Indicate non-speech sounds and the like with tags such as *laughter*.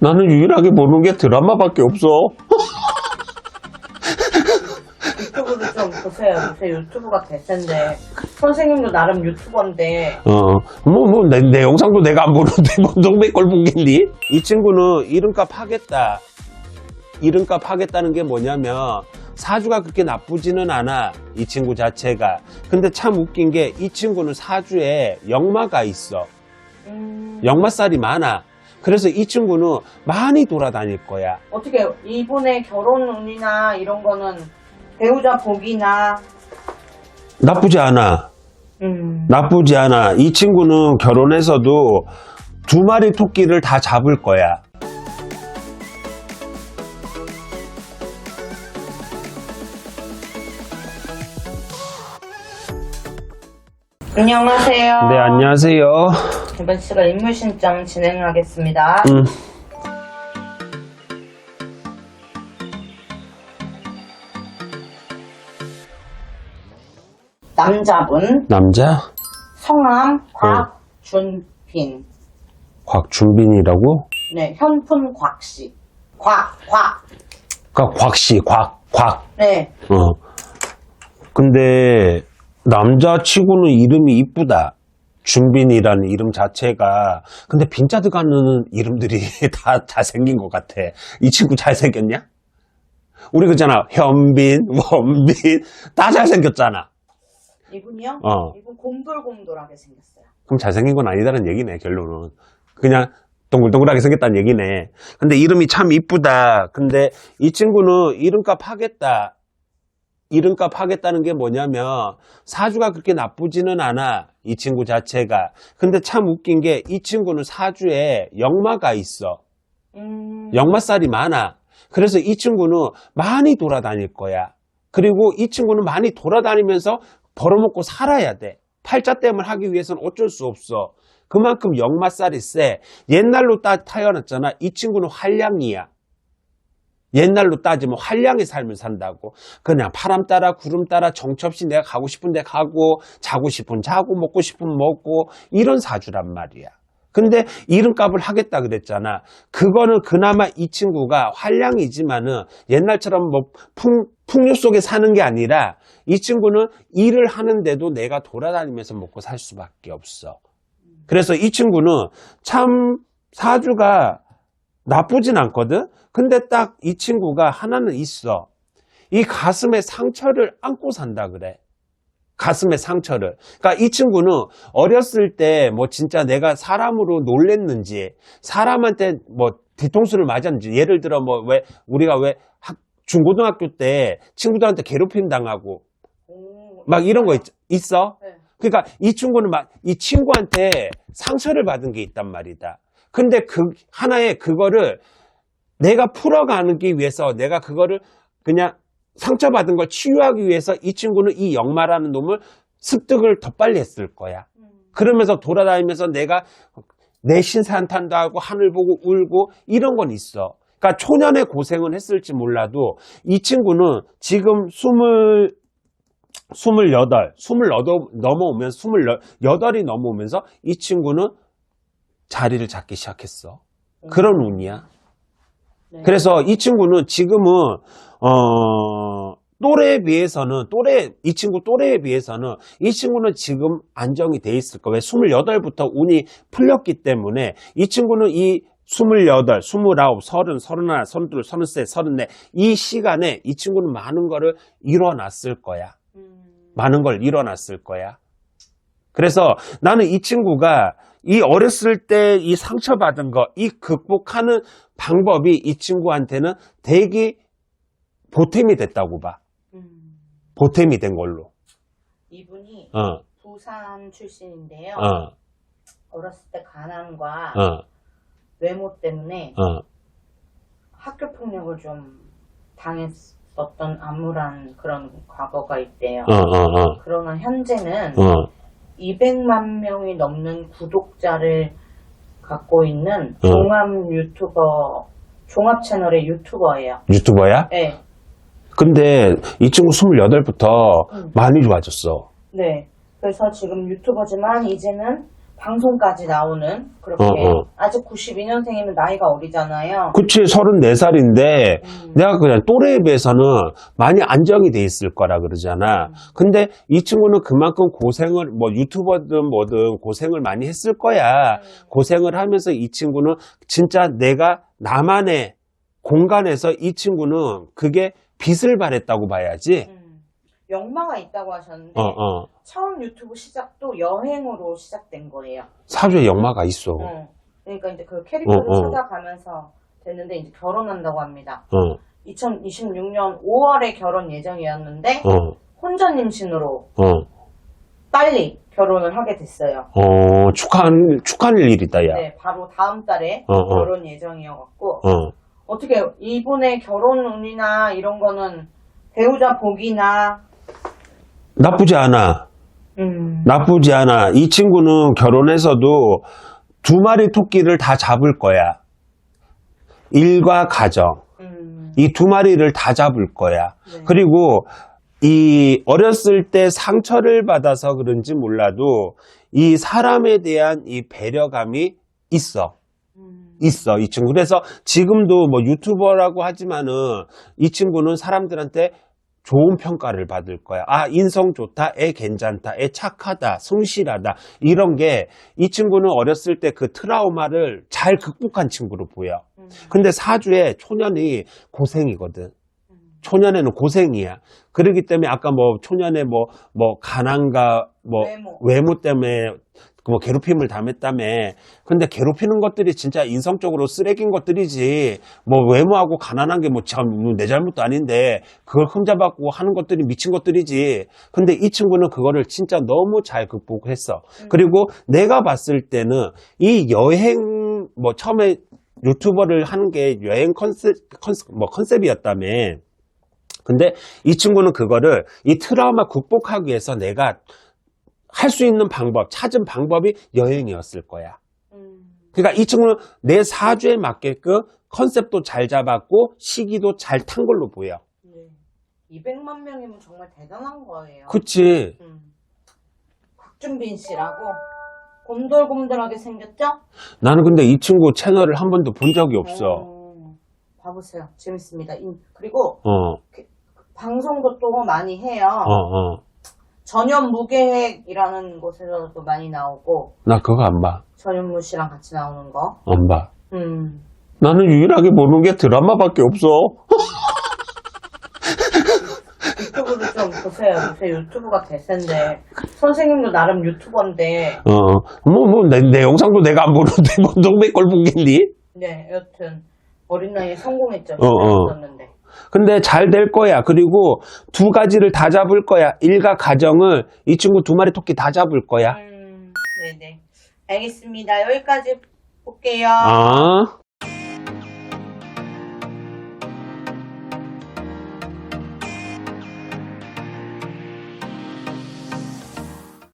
나는 유일하게 보는 게 드라마밖에 없어. 유튜브를 좀 보세요. 요새 유튜브가 대세인데 선생님도 나름 유튜버인데 어, 뭐, 뭐, 내, 내 영상도 내가 안 보는데, 뭐, 동백 걸 보겠니? 이 친구는 이름값 하겠다. 이름값 하겠다는 게 뭐냐면, 사주가 그렇게 나쁘지는 않아. 이 친구 자체가. 근데 참 웃긴 게, 이 친구는 사주에 역마가 있어. 음, 역마살이 많아. 그래서 이 친구는 많이 돌아다닐 거야. 어떻게 이분의 결혼 운이나 이런 거는 배우자 복이나 나쁘지 않아. 음, 나쁘지 않아. 이 친구는 결혼해서도 두 마리 토끼를 다 잡을 거야. 안녕하세요. 네, 안녕하세요. 이번 시간 인물 신청 진행하겠습니다. 음, 남자분 남자? 성함 곽준빈. 곽준빈이라고? 네, 현푼 곽씨. 곽, 곽. 그니까 곽씨, 곽, 곽. 네, 어. 근데 남자치고는 이름이 이쁘다. 준빈이라는 이름 자체가. 근데 빈자 들어가는 이름들이 *laughs* 다 잘생긴 것 같아. 이 친구 잘생겼냐? 우리 그잖아. 현빈, 원빈. 다 잘생겼잖아. 이분이요? 어. 이분 곰돌곰돌하게 생겼어요. 그럼 잘생긴 건 아니다는 얘기네, 결론은. 그냥 동글동글하게 생겼다는 얘기네. 근데 이름이 참 이쁘다. 근데 이 친구는 이름값 하겠다. 이름값 하겠다는 게 뭐냐면 사주가 그렇게 나쁘지는 않아. 이 친구 자체가. 근데 참 웃긴 게 이 친구는 사주에 역마가 있어. 음, 역마살이 많아. 그래서 이 친구는 많이 돌아다닐 거야. 그리고 이 친구는 많이 돌아다니면서 벌어먹고 살아야 돼. 팔자댐을 하기 위해서는 어쩔 수 없어. 그만큼 역마살이 세. 옛날로 따 태어났잖아. 이 친구는 활량이야. 옛날로 따지면 활량의 삶을 산다고. 그냥 바람 따라 구름 따라 정처 없이 내가 가고 싶은 데 가고 자고 싶은 자고 먹고 싶은 먹고 이런 사주란 말이야. 근데 이름값을 하겠다 그랬잖아. 그거는 그나마 이 친구가 활량이지만은 옛날처럼 뭐 풍, 풍요 속에 사는 게 아니라 이 친구는 일을 하는데도 내가 돌아다니면서 먹고 살 수밖에 없어. 그래서 이 친구는 참 사주가 나쁘진 않거든? 근데 딱 이 친구가 하나는 있어. 이 가슴에 상처를 안고 산다 그래. 가슴에 상처를. 그러니까 이 친구는 어렸을 때 뭐 진짜 내가 사람으로 놀랬는지 사람한테 뭐 뒤통수를 맞았는지 예를 들어 뭐 왜 우리가 왜 학, 중고등학교 때 친구들한테 괴롭힘 당하고 오, 막 이런 거 있, 있어? 네. 그러니까 이 친구는 막 이 친구한테 상처를 받은 게 있단 말이다. 근데 그 하나의 그거를 내가 풀어가기 위해서 내가 그거를 그냥 상처받은 걸 치유하기 위해서 이 친구는 이 역마라는 놈을 습득을 더 빨리 했을 거야. 음, 그러면서 돌아다니면서 내가 내 신 산탄도 하고 하늘 보고 울고 이런 건 있어. 그러니까 초년의 고생은 했을지 몰라도 이 친구는 지금 스물 스물여덟, 스물여덟 넘어오면서 스물여덟이 넘어오면서 이 친구는 자리를 잡기 시작했어. 그런 운이야. 네. 그래서 이 친구는 지금은 어 또래에 비해서는 또래 이 친구 또래에 비해서는 이 친구는 지금 안정이 돼 있을 거야. 왜 28부터 운이 풀렸기 때문에 이 친구는 이 28, 29, 30, 31, 32, 33, 34, 이 시간에 이 친구는 많은 거를 이뤄놨을 거야. 음, 많은 걸 이뤄놨을 거야. 그래서 나는 이 친구가 이 어렸을 때 이 상처받은 거, 이 극복하는 방법이 이 친구한테는 되게 보탬이 됐다고 봐. 음. 보탬이 된 걸로. 이분이 어, 부산 출신인데요. 어, 어렸을 때 가난과 어, 외모 때문에 어. 학교 폭력을 좀 당했었던 암울한 그런 과거가 있대요. 어, 어, 어, 그러나 현재는 어, 200만 명이 넘는 구독자를 갖고 있는 어. 종합 유튜버, 종합 채널의 유튜버예요. 유튜버야? 네. 근데 이 친구 28부터 음. 많이 좋아졌어. 네. 그래서 지금 유튜버지만 이제는 방송까지 나오는 그렇게 어, 어. 아직 92년생이면 나이가 어리잖아요. 그치, 34살인데, 음. 내가 그냥 또래에 비해서는 많이 안정이 돼 있을 거라 그러잖아. 음. 근데 이 친구는 그만큼 고생을, 뭐 유튜버든 뭐든 고생을 많이 했을 거야. 음. 고생을 하면서 이 친구는 진짜 내가 나만의 공간에서 이 친구는 그게 빛을 발했다고 봐야지. 음. 영마가 있다고 하셨는데 어, 어. 처음 유튜브 시작도 여행으로 시작된 거예요. 사주에 역마가 있어. 어. 그러니까 이제 그 캐릭터를 어, 어. 찾아가면서 됐는데 이제 결혼한다고 합니다. 어, 2026년 5월에 결혼 예정이었는데 어, 혼전 임신으로 어. 빨리 결혼을 하게 됐어요. 어, 축하한, 축하할 일이다, 야. 네, 바로 다음 달에 어, 어. 결혼 예정이어갖고 어. 어떻게 이분의 결혼 운이나 이런 거는 배우자 복이나 나쁘지 않아. 음, 나쁘지 않아. 이 친구는 결혼해서도 두 마리 토끼를 다 잡을 거야. 일과 가정. 음, 이 두 마리를 다 잡을 거야. 네. 그리고 이 어렸을 때 상처를 받아서 그런지 몰라도 이 사람에 대한 이 배려감이 있어. 음, 있어, 이 친구. 그래서 지금도 뭐 유튜버라고 하지만은 이 친구는 사람들한테 좋은 평가를 받을 거야. 아, 인성 좋다, 애 괜찮다, 애 착하다, 성실하다. 이런 게 이 친구는 어렸을 때 그 트라우마를 잘 극복한 친구로 보여. 음, 근데 사주에 초년이 고생이거든. 음, 초년에는 고생이야. 그렇기 때문에 아까 뭐 초년에 뭐, 뭐, 가난과 뭐, 외모. 외모 때문에 뭐 괴롭힘을 당했다며. 근데 괴롭히는 것들이 진짜 인성적으로 쓰레기인 것들이지. 뭐 외모하고 가난한 게 뭐 참 내 잘못도 아닌데 그걸 흠잡았고 하는 것들이 미친 것들이지. 근데 이 친구는 그거를 진짜 너무 잘 극복했어. 음. 그리고 내가 봤을 때는 이 여행 뭐 처음에 유튜버를 하는 게 여행 컨셉, 컨셉 뭐 컨셉이었다며. 근데 이 친구는 그거를 이 트라우마 극복하기 위해서 내가 할 수 있는 방법, 찾은 방법이 여행이었을 거야. 음, 그러니까 이 친구는 내 사주에 맞게끔 컨셉도 잘 잡았고 시기도 잘 탄 걸로 보여. 네. 200만 명이면 정말 대단한 거예요. 그치? 음. 곽준빈 씨라고 곰돌곰돌하게 생겼죠? 나는 근데 이 친구 채널을 한 번도 본 적이 없어. 어, 봐보세요. 재밌습니다. 인- 그리고 어, 방송도 또 많이 해요. 어, 어. 전현 무계획이라는 곳에서도 많이 나오고 나 그거 안 봐. 전현무 씨랑 같이 나오는 거. 안 봐. 음. 나는 유일하게 보는 게 드라마밖에 없어. 유튜브를 좀 보세요. 요새 유튜브가 대세인데 선생님도 나름 유튜버인데 어, 뭐, 뭐, 내, 내 영상도 내가 안 보는데, *laughs* 뭐, 동백 걸 보겠니? 네 여튼 어린 나이에 성공했죠. 어, 어. 있었는데. 근데 잘 될 거야. 그리고 두 가지를 다 잡을 거야. 일과 가정을 이 친구 두 마리 토끼 다 잡을 거야. 음, 네네. 알겠습니다. 여기까지 볼게요. 아.